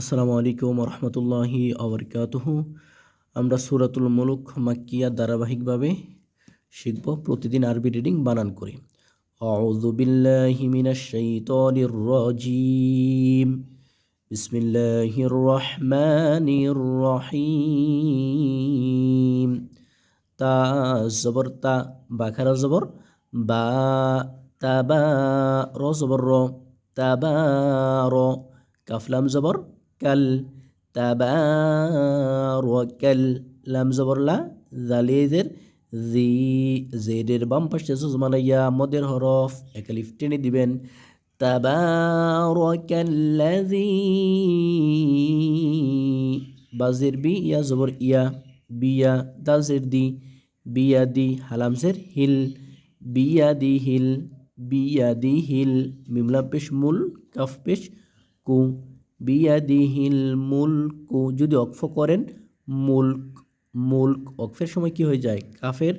আসসালামু আলাইকুম রহমতুল্লাহি আবরকাতহ। আমরা সুরাতুল মুলুক মাক্কিয়া ধারাবাহিকভাবে শিখব, প্রতিদিন আরবি রিডিং বানান করি। অজুবিল্লাহিমিনাশাইতরিম বিসমিল্লাহির রহমানির রহিম। তা, জবর, তা, বাখারা জবর। বা, তাবা, র জবর, র। তাবা, র। কাফলাম জবর। কাল তাবারকাল লাম জবর লা জালিদের জি জেদের বাম পাশে সুজমালাইয়া মদের হরফ একালিফ টেনে দিবেন তাবারকাল্লাযী বাজের বি ইয়া জবর ইয়া বিয়া দাজের দি বিয়া দি হালামজের হিল বিয়া দি হিল বিয়া দি হিল মিমলা পেশ মূল কাফ পেশ কু বিয়াদিহিল মুলকু, যদি অক্ফ করেন, মুলক মুলক অক্ফের সময় কি হয়ে যায়? কাফের,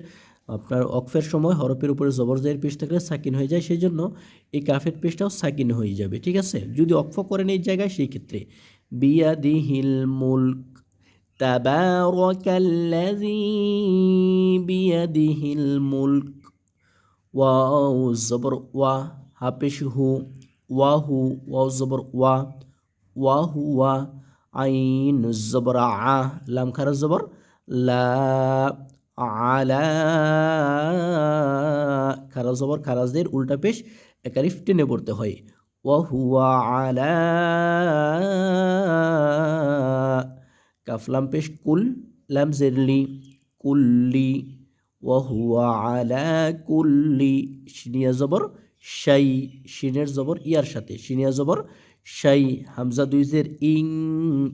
আপনার অক্ফের সময় হরফের উপরে জবরজয়ের পেশ থাকলে সাকিন হয়ে যায় সেই জন্য এই কাফের পেশটাও সাকিন হয়ে যাবে, ঠিক আছে? যদি অক্ফ করেন এই জায়গায়, সেই ক্ষেত্রে। বিয়াদিহিল মুলক, তাবারাকাল্লাযী বিয়াদিহিল মুলক, ওয়াও জবর ওয়া, হাফেশ হু ওয়াহু ওয়াও জবর ওয়া ওয়াহুয়া আইন জবর আ লাম খারা জবর লা আলা খারা জবর খারাজদের উল্টা পেশ একারিফ টেনে পড়তে হয়। ওয়াহুয়া আলা কাফলাম পেশ কুল লাম জেরলি। কুল্লি। ওয়াহুয়া আলা কুল্লি। শিনিয়া জবর শাই। শিনের জবর ইয়ার সাথে। শিনিয়া জবর শাই, হামজা দুই জের, ইং,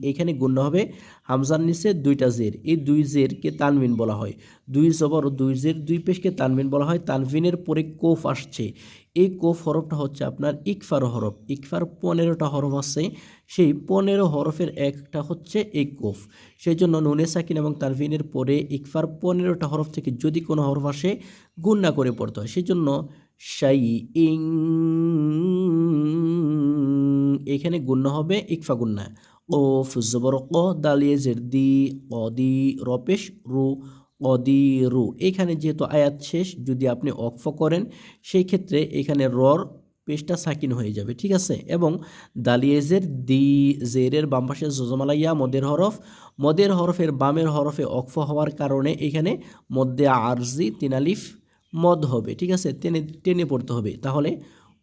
এখানে গুণ্য হবে। হামজার নিচে দুইটা জের, এই দুই জেরকে তানবিন বলা হয়। দুই জবর দুই জের, দুই পেশকে তানবিন বলা হয়। তানবিনের পরে কোফ আসছে। এই কোফ হরফটা হচ্ছে আপনার ইকফার হরফ। ইকফার পনেরোটা হরফ আছে। সেই পনেরো হরফের একটা হচ্ছে এই কোফ। সেই জন্য নুনে সাকিন এবং তানভিনের পরে ইকফার পনেরোটা হরফ থেকে যদি কোনো হরফ আসে গুন্না করে পড়তে হয়। সেই জন্য শাই, ইং এখানে গুণ্য হবে ইকফা গুন্না ও ফুজবর ক, দালিয়ে জের দি অদি রপেশ রু অদি রু এখানে যেহেতু আয়াত শেষ, যদি আপনি অক্ফ করেন, সেই ক্ষেত্রে এখানে রর পেশটা সাকিন হয়ে যাবে, ঠিক আছে? এবং দালিয়েজের দি, জেরের বাম পাশে জজমালাইয়া, মদের হরফ। মদের হরফের বামের হরফে অক্ফ হওয়ার কারণে এখানে মধ্যে আরজি তিনালিফ মদ হবে, ঠিক আছে? টেনে টেনে পড়তে হবে। তাহলে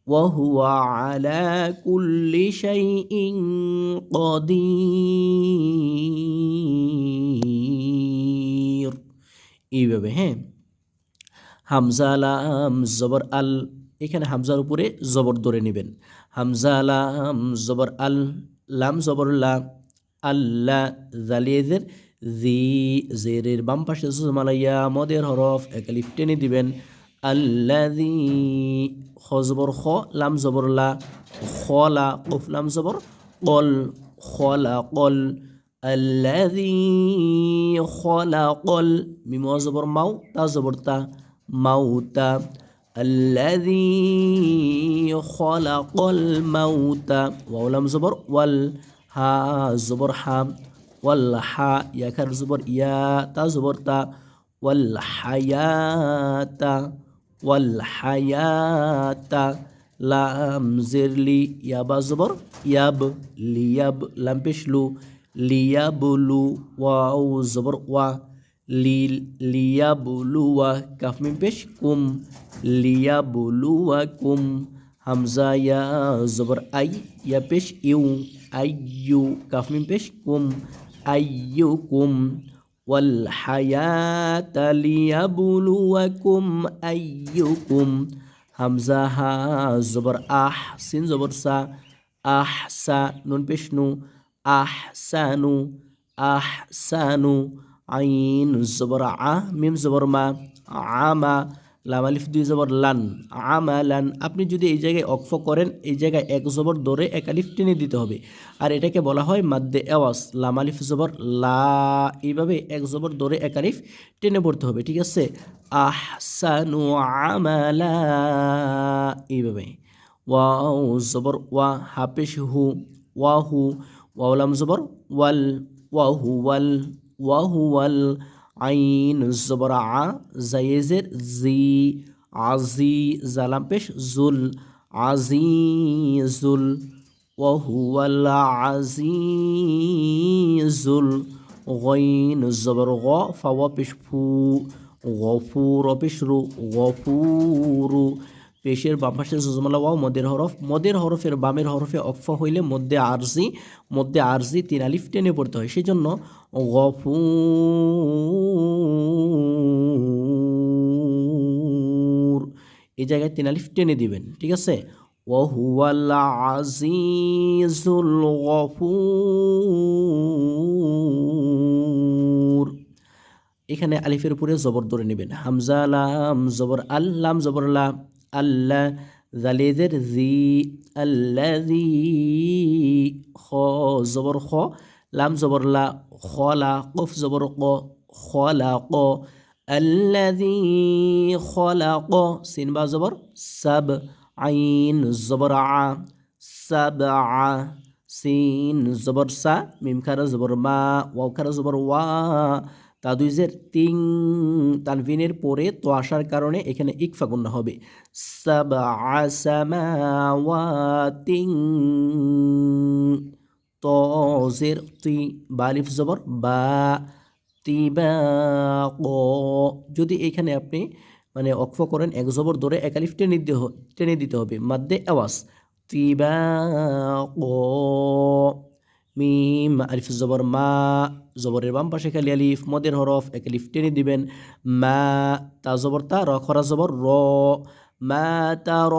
وهو على كل شيء قدير এইভাবে হ্যাঁ হামজা আলাম জবর আল এখানে হামজার উপরে জবর ধরে নেবেন হামজা আলাম জবর আল লাম জবর লা আল্লাহ জালিয়েদের জি জেরের বাম পাশে মালাইয়া মদের হরফ একালিফ টেনে দিবেন আল্লাযী খজবর খ লাম জবর লা খলা কফ লাম জবর কল খলা কল আল্লাযী খলাকল মিম জবর মাউ তা জবর তা মাউতা الذي خلق الموت واو لام زبر وال ها زبر حا والحا يا كر زبر يا تا زبر تا والحياة والحياة. لا زر لي يا زبر يب ليب لم بشلو ليبلو واو زبر وا. لي و وا كاف من بشكم ليبلوكم همزة يا زبر أي يا بش إيو أيو كاف من بشكم أيكم والحياة ليبلوكم أيكم. همزها زبر أح سين زبر سا أحسن نون بشنو أحسن أحسن عين زبر ع ميم زبر ما عما লাম আলিফ দুই জবর লান, আমালান। আপনি যদি এই জায়গায় অক্ফ করেন, এই জায়গায় এক জবর ধরে এক আলিফ টেনে দিতে হবে। আর এটাকে বলা হয় মাদ্দে এওয়াস লাম আলিফ জবর লা, এইভাবে এক জবর ধরে এক আলিফ টেনে পড়তে হবে, ঠিক আছে? আহসানু আমালা, এইভাবে। ওয়াও জবর ওয়া, হাফেশ হু, ওয়াহু ওয়াউলাম জবর ওয়াল, ওয়াহু ওয়াল ওয়াহুয়াল ওয়াহুয়াল আইন জবর আ জায়েজের জি আজি জালাম পেশ জুল আজিজুল আজি জুল গইন জবর গ ফাওয়া পেশ ফু গফুর পেশ রু গফুরু পেশের বাম পাশে জজমালা ওয়াও, মদের হরফ, মদের হরফের বামের হরফে অক্ফ হইলে মধ্যে আরজি মধ্যে আরজি তিন আলিফ টেনে পড়তে হয়। সেই জন্য গফুর এই জায়গায় তিন আলিফ টেনে দিবেন, ঠিক আছে? ওয়াহুয়াল আজিজুল গফুর, এখানে আলিফের উপরে জবর ধরে নেবেন। হামজা লাম, জবর আল্লাম জবর লা আল্লাহ জালেদের জি আল্লাযী খ, জবর খ, লাম জবর লা খলা কফ জবর ক খলাক আল্লাযী খলাক সিন বা জবর, সাব আইন জবর আ, সাব আ, সিন জবর সা, মিম খারা জবর মা, ওয়াও খারা জবর ওয়া তাদুইজের তিং তানভিনের পরে তো আসার কারণে এখানে ইকফা গুন্না হবে। সামাওয়াতিং তজের, তি বালিফ জবর, বা তিবাক যদি এখানে আপনি মানে অক্ষ করেন, এক জবর ধরে একালিফ টেনে দিতে টেনে দিতে হবে। মাদ্দে আওয়াজ তিবাক মিম, আলিফ, জবর, মা, জবরের বাম পাশে খালি আলিফ, মদের হরফ, এক আলিফ টেনে দিবেন। মা, তা জবর, তা র, খরা জবর, র। মা, তা র,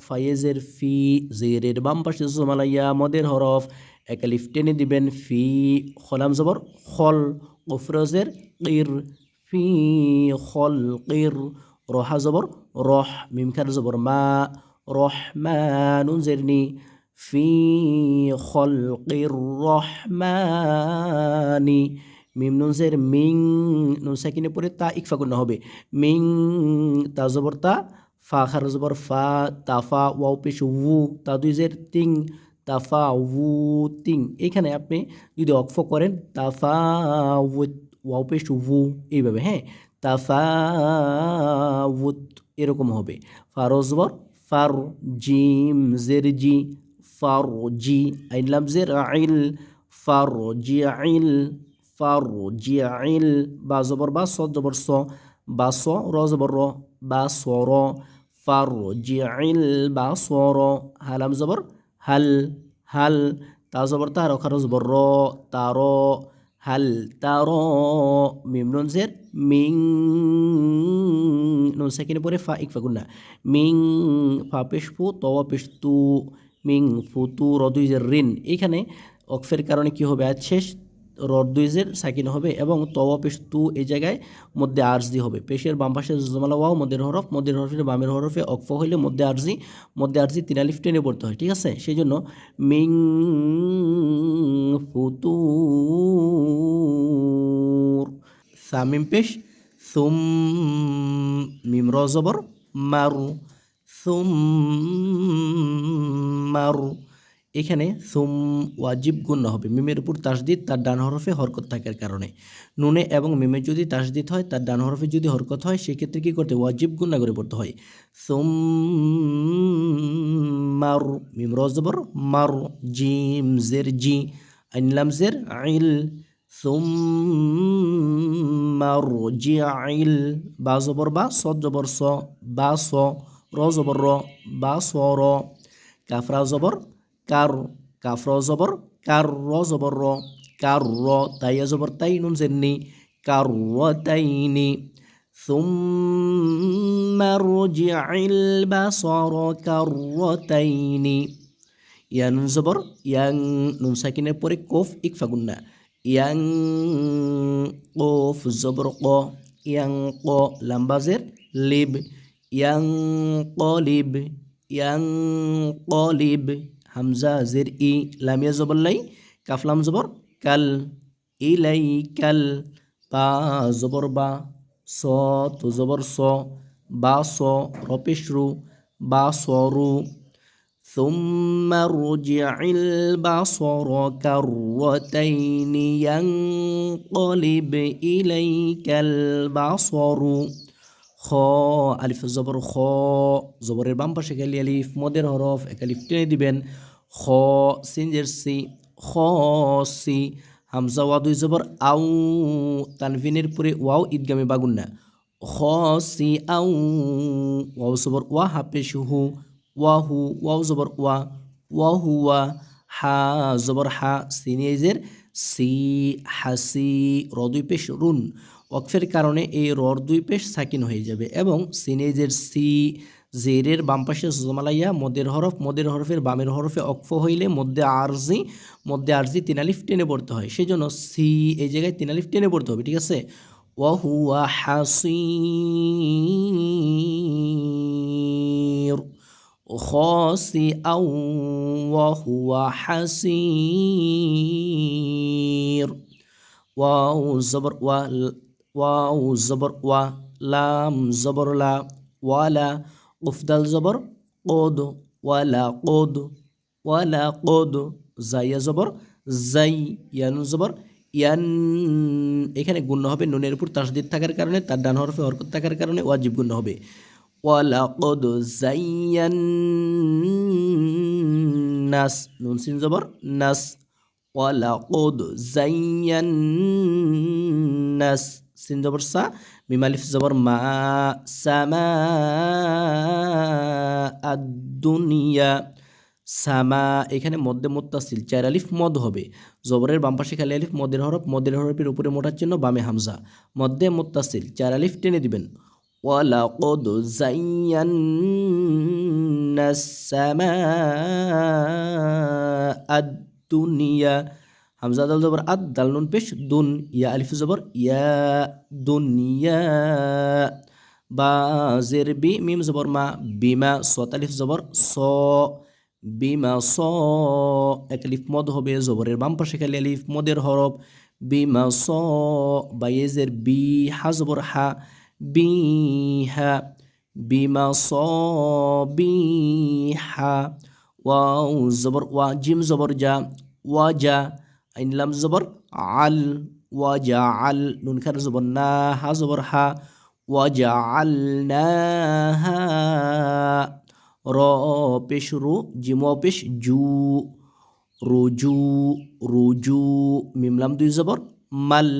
ফায়েজের ফি, জেরের বাম পাশে জমালাইয়া, মদের হরফ, এক আলিফ টেনে দিবেন। ফি, খলাম জবর, খল কফরজের কির। ফি, খল, কির, রহা জবর, রহ, মিম খার জবর, মা, রহমানুন জেরনি। ফি খলকির রহমানি। মিম নুনসের মিং, নুন সাকিনে পরে তা ইকফা করতে হবে। মিং, তা জবর তা ফা, খার জবর ফা তাফা ওয়াও পেশ উ, তা দুই জের তিং তাফা উ তিং এখানে আপনি যদি অক্ফ করেন তাফা ওয়াও পেশ উ, এইভাবে হ্যাঁ? তাফা উত এরকম হবে। ফারজবর ফার জিম, জের জি ফারজি আইন লামজের আইল ফারজিআইল ফারজিআইল বা জবর বা স জবর স বা স র জবর র বা সর ফারজিআইল বা সর হালাম জবর হাল হাল তা জবর তা রখার জবর র তার হাল তার মিম নুনজের মিং নুন সেকেন্ডে পরে ফা ইকফা গুন্না মিং ফা পেশ ফু তওয়া পেশ তু মিং ফুতু রদুইজের ঋণ এখানে অক্ফের কারণে কি হবে? শেষ রদুইজের সাকিন হবে এবং তওয়া পেশ তু এই জায়গায় মধ্যে আরজি হবে। পেশের বাম পাশে জমালা ওয়াও, মধ্যের হরফ, মধ্যের হরফের বামের হরফে অক্ফ হইলে মধ্যে আরজি মধ্যে আরজি তিন আলিফ টেনে পড়তে হয়, ঠিক আছে? সেই জন্য মিং ফুতু সামিম পেশ, সুম মিম রজবর মারু সুম্মারু। এখানে সুম ওয়াজিব গুণ হবে। মিমের উপর তাসদিদ, তার ডান হরফে হরকত থাকার কারণে। নুনে এবং মিমে যদি তাসদিদ হয়, তার ডান হরফে যদি হরকত হয়, সেক্ষেত্রে কী করতে ওয়াজিব গুণা করে পড়তে হয়। সুম মারু মিম রজবর মারু, জিম, জের, জি আইনলাম জের, আইল। সুম্মারু, জি, আইল, বা জবর, বা সদ জবর, স, বা স। র জবর র বা স র কাফরা জবর কার কাফর জবর কার র জবর র কার র তাইয়া জবর তাই নুন জেননি কার র তাইনি ثم ارجع البصر كرتين ইয়া নুন জবর ইয়াং নুন সাকিনের পরে কোফ ইকফা গুন্না ইয়াং কোফ জবর ক ইয়াং ক লাম্বাজের লিব ইয়াং কলিব ইয়াং কলিব হামজা জের ই লামিয়া জবল্লাই কাফলাম জবর কাল ইলাই কাল বা জবর বা স তো জবর স বা স রপেশরু বা সরু ثم ارجع البصر كرتين ينقلب إليك البصر খ আলিফ জবর খ জবরের বাম পাশে খালি আলিফ মদের হরফ এক আলিফ টেনে দিবেন খ সিনজের সি খ সি হামজা ওয়া দুই জবর আউ তানভিনের পরে ওয়াও ঈদগামে বাগুন না খ সি আউ ওয়াও জবর ওয়া হাপে হু ওয়া হু ওয়াও জবর ওয়া ওয়া হুয়া হা জবর হা সিনিয়েজের সি হাসি র দুই পেশ রুন ওয়াকফের কারণে এই রর দুই পেশ সাকিন হয়ে যাবে এবং সিনেজের সি জেরের বাম পাশে জমালাইয়া মদের হরফ মদের হরফের বামের হরফে অক্ফ হইলে মধ্যে আরজি মধ্যে আরজি তিনালিফ টেনে পড়তে হয় সেই জন্য সি এই জায়গায় তিনালিফ টেনে পড়তে হবে ঠিক আছে ওয়াহুয়া হাসির خاسئا وهو حسير واو زبر و ওয়াউ জবর ওয়া, লাম জবর লা, ওয়ালা উফদাল জবর কদ, ওয়ালা কদ ওয়ালা কদ, জাইয়া জবর জাই, ইয়ানু জবর ইয়ান। এখানে গুণ্য হবে নুনের উপর তাসদিদ থাকার কারণে, তার ডান হরফে হরকত থাকার কারণে ওয়াজিব গুণ্য হবে। ওয়ালাকদ জাইয়ান নাস, নুন সিন জবর নাস। ওয়ালাকদ জাইয়ান জাইয়ান্নাস সিন জবর সা মিমালিফ জবর মা সামা আদ-দুনিয়া সামা এখানে মধ্যে মোত্তাসিল চার আলিফ মদ হবে জবরের বাম পাশে খালি আলিফ মদের হরফ মদের হরফের উপরে মোটার জন্য বামে হামজা মধ্যে মোত্তাসিল চার আলিফ টেনে দিবেন ولقد زينا السماء الدنيا হামজা দাল জবর আদ, দাল নুন পেশ, দুন, ইয়া আলিফ জবর ইয়া দুনিয়া বা জের বি, মিম জবর মা, বিমা, সত আলিফ জবর স, বিমা, স। এক আলিফ মদ হবে জবরের বাম পাশে খালি আলিফ, মদের হরফ, বিমা, স। বাইজের বি, হা জবর হা বি হা বিমা, স বি হা ওয়াও জবর, ওয়া, জিম জবর, যা ওয়াজা আইন লাম জবর আল ওয়াজা আল নুন খার জবর না হা জবর হা ওয়াজা আল না র পেশ রু জিম পেশ জু রুজু রুজু মিমলাম দুই জবর মাল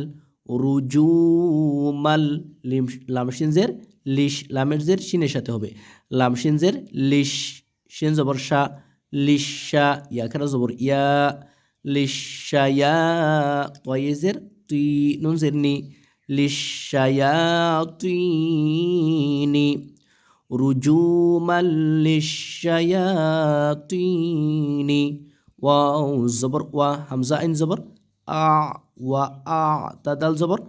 রুজুমাল লিম লামশিনজের লিশ লামের জের শিনের সাথে হবে লামশিনজের লিশ শিন জবর শাহ ইয়া খানা জবর ইয়া লিশায়া তয়েজের তুই নুন জের নি লিশায়া তুইনি রুজুমাল লিশায়া তুইনি ওয়াও জবর ওয়া হামজা আইন জবর আ ওয়া আ তাদাল জবর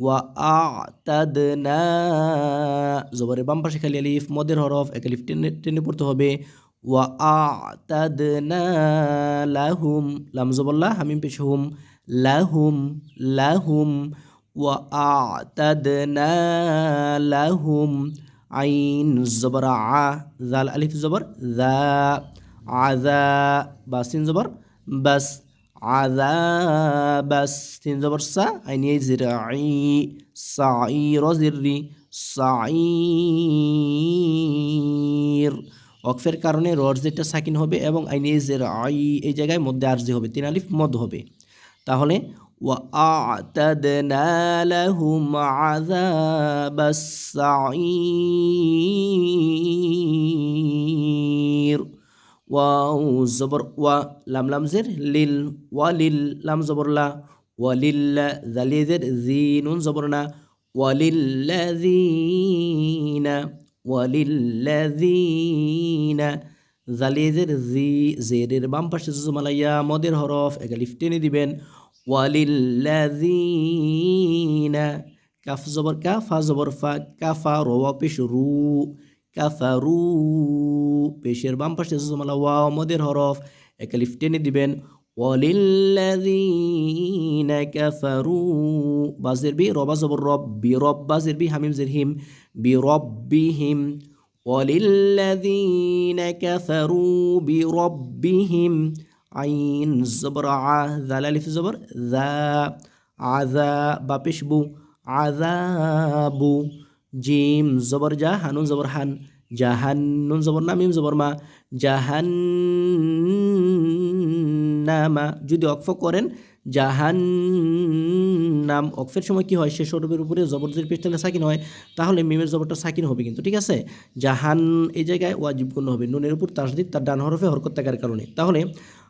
তাদ ওয়া আ তাদ নুন আলিফ জবর না ওয়া আ তাদ না জবরের বাম পাশে খালি আলিফ মদের হরফ এক আলিফ টেনে টেনে পড়তে হবে ওয়া আ তাদ না লাহুম লাম জবল্লা হামিম পেশ হুম লাহুম লাহুম ওয়া আ তাদ না লাহুম আইন জবর আ জাল আলিফ জবর জা আজা বা সিন জবর বাস আজা বাস সিন জবর সা আইন এই জির আই সাই রজিরি সাইর অকফের কারণে রর যেটা সাকিন হবে এবং আইন এই জির আই এই জায়গায় মধ্যে আরজি হবে তিন আলিফ মদ হবে তাহলে وأعتدنا لهم عذاب السعير ওয়াউ জবর ওয়া, লাম লাম লামজের লিল ওয়া লিল লাম জবর লা ওয়ালিল্লা জালিয়াজের জি নুন জিনা না ওয়ালিল্লাযীনা ওয়ালিল্লাযীনা জালিয়াজের জি, জেরের বাম পাশে জুমালাইয়া মদের হরফ, একা লিফ টেনে দিবেন ওয়ালিল্লাযীনা কাফ জবর, কাফা জবর ফা, কাফা রওয়া পেশ রু কাফারু, পেশের বাম পাশে সুসমালা ওয়া মদের হরফ, এক লিফ দিবেন, ওয়ালিল্লাযীনা কাফারু, বাজের বি, রবা জবর রব, বি রব, বাজের বি, হামিম, জের হিম, বি রব্বিহিম ওয়ালিল্লাযীনা কাফারু, বি রব্বিহিম আইন জবর, আ জাল আলিফ জবর জা আযা, বা পেশবু আযাবু জিম জবর জা হানুন জবর হান জাহান্নুন জবর না মিম জবর মা জাহান্নামা যদি অক্ফ করেন, জাহান্নাম, অক্ফের সময় কি হয়? সে সরবের উপরে জবরদের থাকলে সাকিন হয়, তাহলে মিমের জবরটা সাকিন হবে কিন্তু, ঠিক আছে? জাহান এই জায়গায় ওয়াজিব করতে হবে। নুনের উপর তাসদিদ, তার ডান হরফে হরকত থাকার কারণে। তাহলে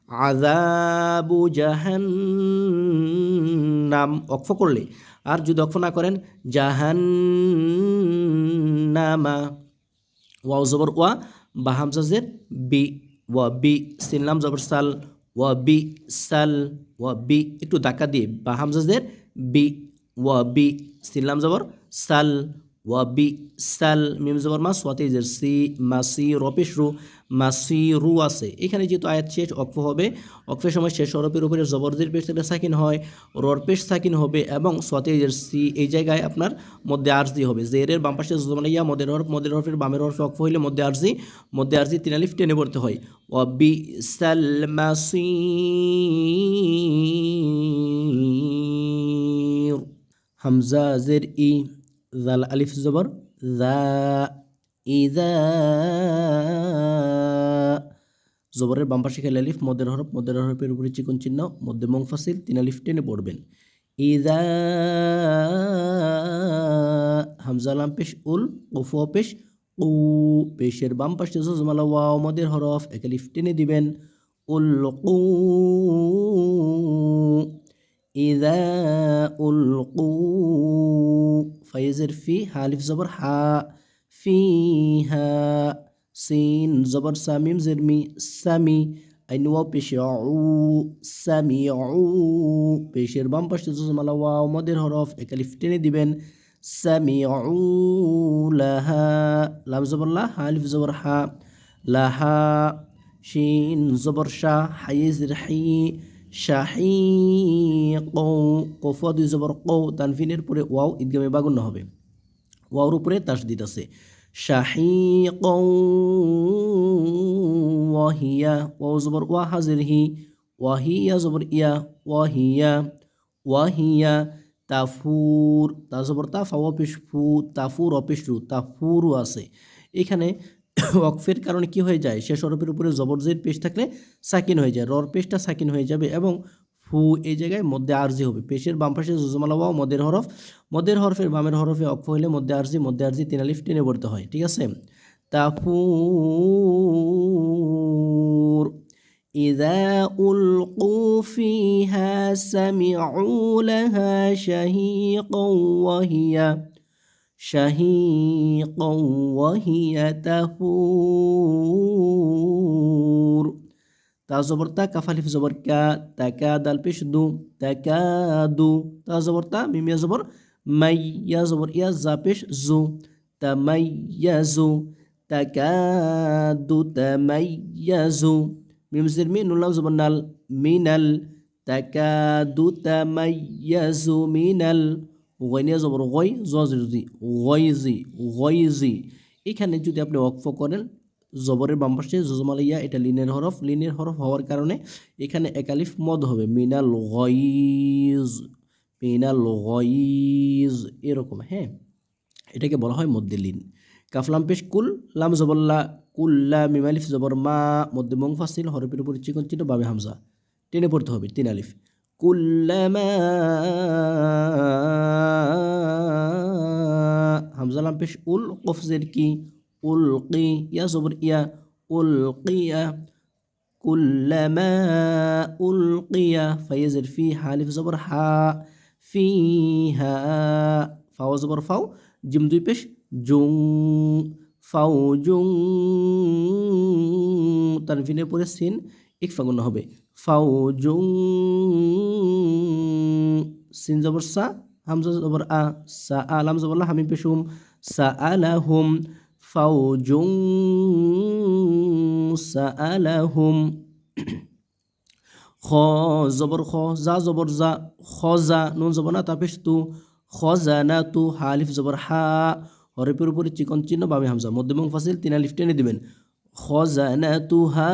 আজাবু জাহান্নাম অক্ফ করলে আর যদি অক্ফ না করেন, জাহান্নামা, ওয়াও জবর ওয়া, বা হামজাজের বি, ওয়া, বি সিনলাম জবর সাল, ওয়া, বি, সাল, ওয়া, বি, একটু ধাক্কা দিয়ে, বা হামজাজের বি, ওয়া, বি সিনলাম জবর সাল, ওয়া, বি, সাল, মিম জবর মা সোয়াতেজের সি মাসি রপেশ রু মাসি রু আছে। এখানে যেহেতু আয়াত শেষ অক্ফ হবে অক্ফের সময় শেষ হরফের উপরে জবরদের পেশ থেকে সাকিন হয়, রর পেশ সাকিন হবে এবং সোয়াতেজের সি এই জায়গায় আপনার মধ্যে আরজি হবে। জেরের বাম পাশে জমানাইয়া মদের হরফ, মদের হরফের বামের হরফে অক্ফ হইলে মধ্যে আরজি মধ্যে আরজি তিনালিফ টেনে পড়তে হয়। অবি বি সাল মাসির, হামজা, জের, ই, জাল, আলিফ, জবর, জা ইজা জবরের বাম পাশে খেলে আলিফ মদের হরফ, মদের হরফের উপরে চিকন চিহ্ন, মধ্যে মংফাসিল তিন আলিফ টেনে পড়বেন। ইজা হামজা লাম পেশ, উল কফু পেশ, উ, পেশের বাম পাশে জজমালা ওয়াও মদের হরফ, এক আলিফ টেনে দিবেন। উল ইজা উল ফাইজের ফি হালিফ জবর, হা ফিহা সিন জবর সামিম জেরমি সামি আইন ওয়াও পেশে উ সামি উ পেশের বাম পাশে জজমালা ওয়াও মদের হরফ একালিফ টেনে দিবেন সামি উ লাহা লাম জবর লা হালিফ জবর হা লাহা শিন জবর শাহ হাইজের হাই শাহি কৌ কফুয়া দুই জবর কৌ তানফিনের পরে ওয়াও ঈদগামে বাগুন্য হবে ওয়াওর উপরে তাসদিদ আছে শাহিক ওয়াহিয়া ওয়াও জবর ওয়া হাজির হি ওয়াহিয়া জবর ইয়া ওয়াহিয়া ওয়াহিয়া তাফুর তা জবর তা ফাওয়া পেশ ফু তাফুর অপেশ রু আছে এখানে ওয়াকফের কারণে কি হয়ে যায়? শেষ হরফের উপরে জবরজের পেশ থাকলে সাকিন হয়ে যায়। রর পেশটা সাকিন হয়ে যাবে এবং ফু এই জায়গায় মধ্যে আরজি হবে পেশের বাম পাশে জুজমালা ওয়াও মদের হরফ মদের হরফের বামের হরফে অক্ষ হইলে মধ্যে আরজি মধ্যে আরজি তিন আলিফ টেনে পড়তে হয় ঠিক আছে তাফুর إذا ألقوا فيها سمعوا لها شهيقا وهي شهيقا وهي تفور তা জবর তা কাফালিফ জবর কা তাকা দাল পেশ দু তাকা দু তা জবর তা মিমিয়া জবর মাইয়া জবর ইয়া জা পেশ জু তামাইয়াজু তাকাদু তামাইয়াজু মিম জির মি নুলাম জবর নাল মিনাল তাকাদু তামাইয়াজু মিনাল গয়নিয়া জবর গয় জজি গয়জি গয়জি এখানে যদি আপনি অক্ফ করেন জবরের বাম পাশে জজমালিয়া এটা লিনের হরফ। লিনের হরফ হওয়ার কারণে এখানে একালিফ মদ হবে। মিনাল গয়জ মিনাল গয়জ এরকম হ্যাঁ? এটাকে বলা হয় মধ্যে লিন। কাফলাম পেশ কুল, লাম জবল্লা কুল্লা মিমালিফ জবর, মা মধ্যে মংফাসিল হরফের উপর চিকন চিহ্ন বাবে হামজা। টেনে পড়তে হবে তিন আলিফ। কুল্লামা হামজা লাম পেশ উল, কফজের কি? উলকি ইয়া জবর ইয়া উলকিয়া কুল্লামা উলকিয়া ফাইজের ফি হালিফ জবর হা ফিহা ফাও জবর ফাও জিম দুই পেশ জুং ফাউ জুং তানফিনের পরে সিন ইকফা গুণ হবে ফাউ জুং সিন জবর সা হামজা জবর আ সা আলাম জবর হামিম পেশুম সা আলাহুম ফাউজুং সাআলাহুম। জবর খ যা জবর যা খ যা নুন জবর না তাপেশ তু খ যা না তু, হা, আলিফ জবর হা। হরফের উপরে চিকন চিহ্ন, বামে হামজা। মধ্যম ফাসিল, তিন আলিফ টেনে দিবেন। খ যা না তু, হা,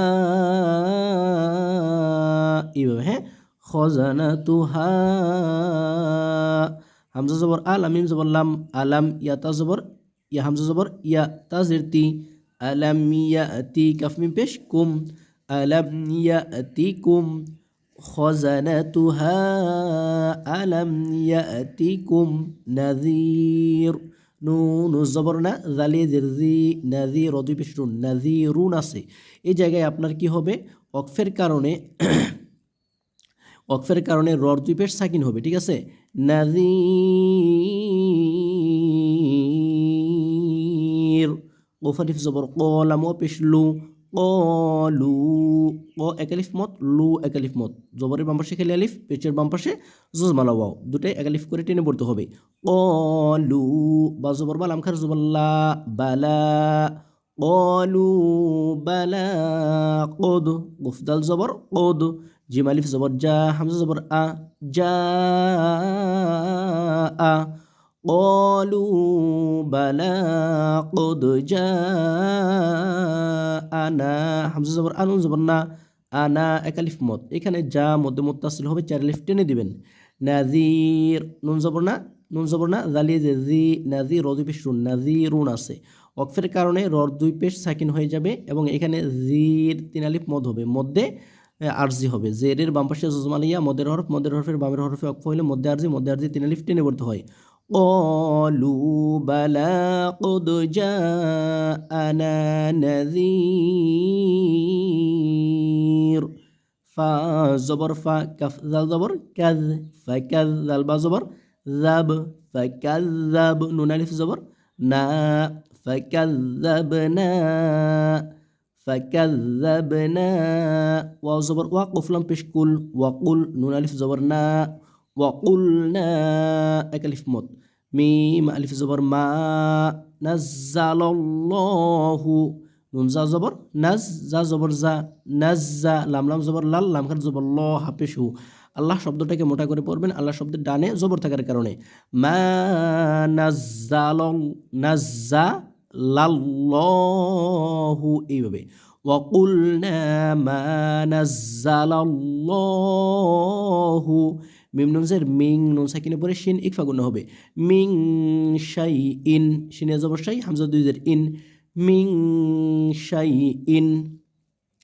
এইভাবে হ্যাঁ? খ যা না তু, হা, হামজা জবর আল, আমিম জবর লাম, আলাম ইয়াতা জবর ইয়া হামজা জবর ইয়া তাজির তি আলাম ইয়াতি কাফ মিম পেশ কুম আলাম ইয়াতিকুম খজানাতুহা আলাম ইয়াতিকুম নাযীর নুন জবর না জালি জিরজি নাযীর দুই পেশ নুন নাযীরুন আছে এই জায়গায় আপনার কি হবে? অকফের কারণে অকফের কারণে রর দুই পেশ সাকিন হবে, ঠিক আছে? নাযীর ওফারিফ জবর কলাম ও পেশ লু কলু ক একালিফ মত লু একালিফ মত জবরের বাম পাশে খেলে আলিফ, পেচের বাম পাশে জজমালা ওয়াও। দুটাই একালিফ করে টেনে পড়তে হবে। কলু বা জবর বা লামখার জবল্লা বালা। কলু বালা, কদ। গুফদাল জবর, কদ। জিম আলিফ জবর যা হামজা জবর, আ যা আ। قالوا بلى قد جاءنا হামজা জবর আনু জবর না আনা একালিফ মত এখানে যা মধ্যে মুত্তাসিল হবে চার লিফ টেনে দিবেন নাজির নুন জবর না নুন জবর না জালি যে জি নাজির রদু পেশ রুন নাজিরুন আছে অকফের কারণে রর দুই পেশ সাকিন হয়ে যাবে এবং এখানে জির তিন আলিফ মদ হবে মধ্যে আরজি হবে জেরের বাম পাশে জজমালিয়া মদের হরফ মদের হরফের বামের হরফে অক্ফ হইলে মধ্যে আরজি মধ্যে আরজি তিন আলিফ টেনে পড়তে হয় قالوا بلى قد جاءنا نذير. فا زبر فا كف ذا زبر كذ فكذ البا زبر ذب فكذب نون ألف زبر نا فكذبنا فكذبنا واو زبر وقف لم بشكل وقل نون ألف زبر نا وقلنا أكلف مد ميم ألف زبر ما نزل الله নুন জা জবর নাজ জা জবর জা নাজ জা লাম লাম জবর লাল লাম খান জবর ল হাফেশ হু আল্লাহ শব্দটাকে মোটা করে পড়বেন আল্লাহ শব্দের ডানে জবর থাকার কারণে মা নাজ্জাল নাজ্জা লাল্লাহু এইভাবে ওয়াকুলনা মা নাজ্জালাল্লাহু মিম নুনজের মিং নুন সাকিনের পরে শিন ইকফা গুণ হবে। মিং শাই ইন, শিনে জবর হামজা দুইজের ইন। মিং শাই ইন,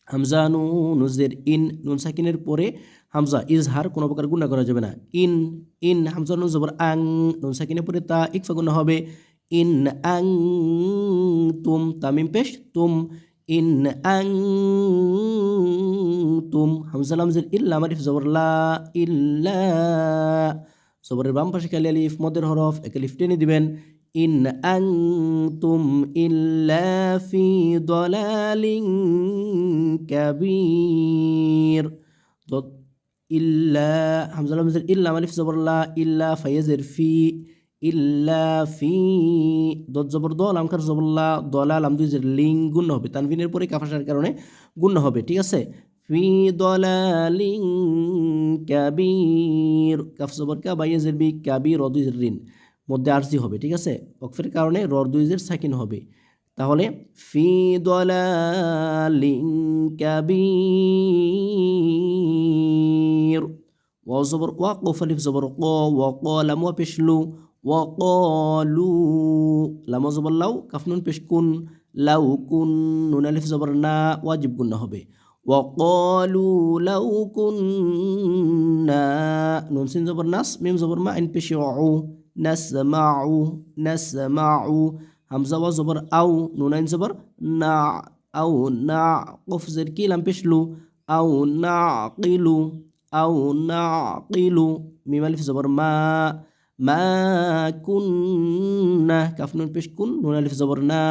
হামজা নুজের ইন। নুন সাকিনের পরে হামজা ইজহার কোনো প্রকার গুণা করা যাবে না। ইন ইন, হামজা নুন জবর আং। নুন সাকিনের পরে তা ইকফা গুণ হবে। ইন, আং, তুম, তামিম পেশ, তুম। ইন আং তুম হামজা লামজের ইল্লা মারিফ জবর লা ইল্লা জবরের বাম পাশে খালি আলিফ মদের হরফ, এক আলিফ টেনে দিবেন। ইন আং তুম ইল্লা ফি দলালিং কাবীর ইল্লা হামজা লামজের ইল্লা মারিফ জবর লা ইল্লা ফাইয়াজের ফি ইল্লা ফি দত জবর দল আমকার জবল্লা দলাল, আমদুই যে লিং গুণ হবে। তানভিনের পরে কাফাসার কারণে গুণ হবে, ঠিক আছে? ফি দলালিং কাবির, কাফ জবর কা বাইয়াজের বি কাবির রদুইজের ঋণ। মধ্যে আরজি হবে, ঠিক আছে? অকফের কারণে রদুইজের সাকিন হবে। তাহলে ফি দলালিং কাবির ওয়া জবর ওয়া কফ আলিফ জবর ক ওয়া কলাম ওয়া পেশলু وقالوا লাম জবর লাউ কাফনুন পেশ কুন লাউ কুন নুন আলিফ জবর না ওয়াজিব গুণ হবে وقالوا لو كنا نون سين زبر ناس ميم زبر ما ان بيش عو نسمع نسمع همزة وزبر أو نونين زبر نا أو نعقف زر كي لم بيشلو أو نعقل أو نعقل ميم ألف زبر ما মা কুন্না কাফনুন পেশ কুন, নুন আলিফ জবর না,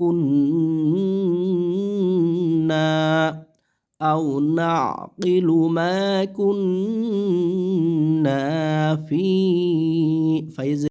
কুন্না, আও না কিলু মা কুন্না ফি ফাইজ